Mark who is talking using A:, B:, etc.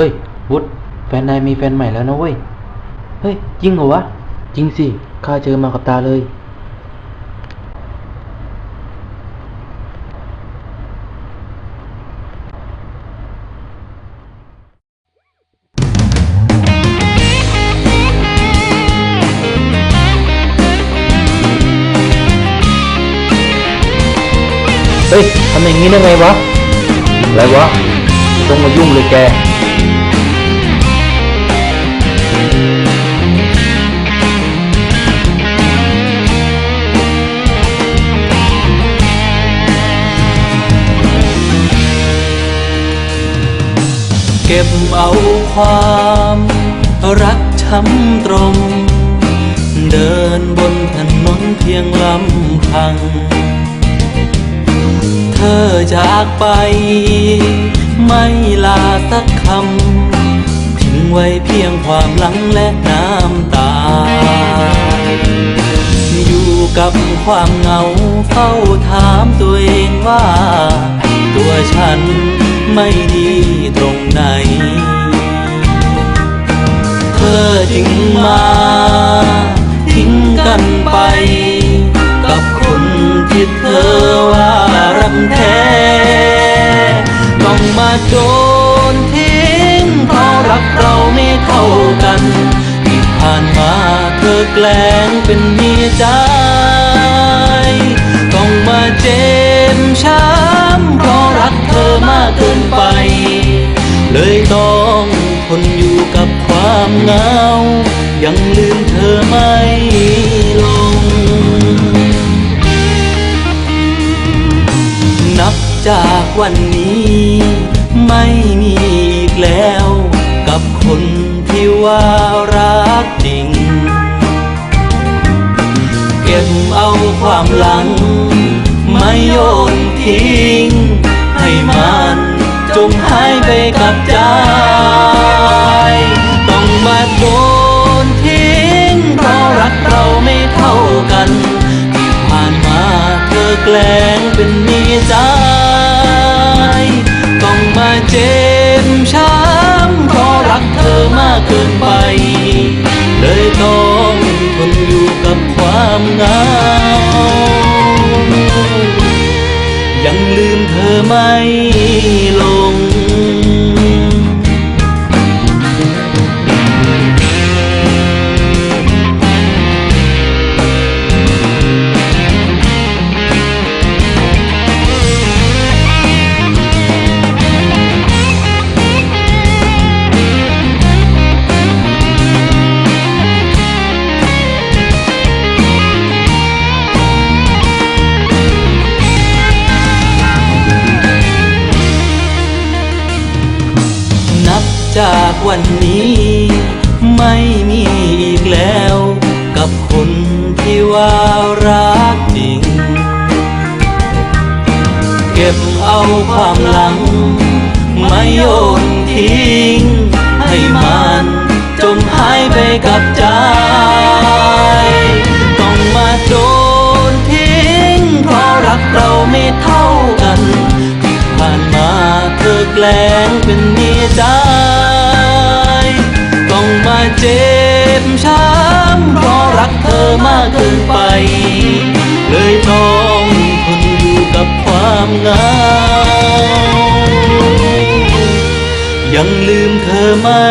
A: เฮ้ยวุฒแฟนนายมีแฟนใหม่แล้วนะเว้ย เฮ้ย จริงเหรอวะ จริงสิ ข้าเจอมากับตาเลย เฮ้ย ทำอย่างนี้ได้ไงวะ อะไรวะ ต้องมายุ่งเลยแก
B: เก็บเอาความรักช้ำตรง เดินบนถนนเพียงลำพัง เธอจากไป ไม่ลาสักคำ ทิ้งไว้เพียงความหลังและน้ำตา อยู่กับความเหงาเฝ้าถามตัวเองว่า ตัวฉัน ไม่ดีตรงไหน เธอจึงมาทิ้งกันไป กับคนที่เธอว่ารักแท้ต้องมาโดนทิ้งเพราะรักเราไม่เท่ากันที่ผ่านมาเธอแกล้งเป็นเมียใจต้องมาเจ็บช้ำ ทนอยู่กับความเหงา ยังลืมเธอไม่ลง นับจากวันนี้ ไม่มีอีกแล้ว กับคนที่ว่ารักจริง เก็บเอาความหลัง ไม่โยนทิ้ง ให้มันจมหายไปกับใจ แกล้งเป็นเมียใจต้องมาเจ็บช้ำเพราะรักเธอมากเกินไป เลยต้องทนอยู่กับความเหงา ยังลืมเธอไม่ จากวันนี้ ไม่มีอีกแล้ว กับคนที่ว่ารักจริง เก็บเอาความหลัง ไม่โยนทิ้ง ให้มันจมหายไปกับใจ ต้องมาโดนทิ้ง เพราะรักเราไม่เท่ากันที่ผ่านมาเธอแกล้งเป็นเมียใจต้องมา เจ็บช้ำเพราะรักเธอมากเกินไป เลยต้องทนอยู่กับความเหงายังลืมเธอไม่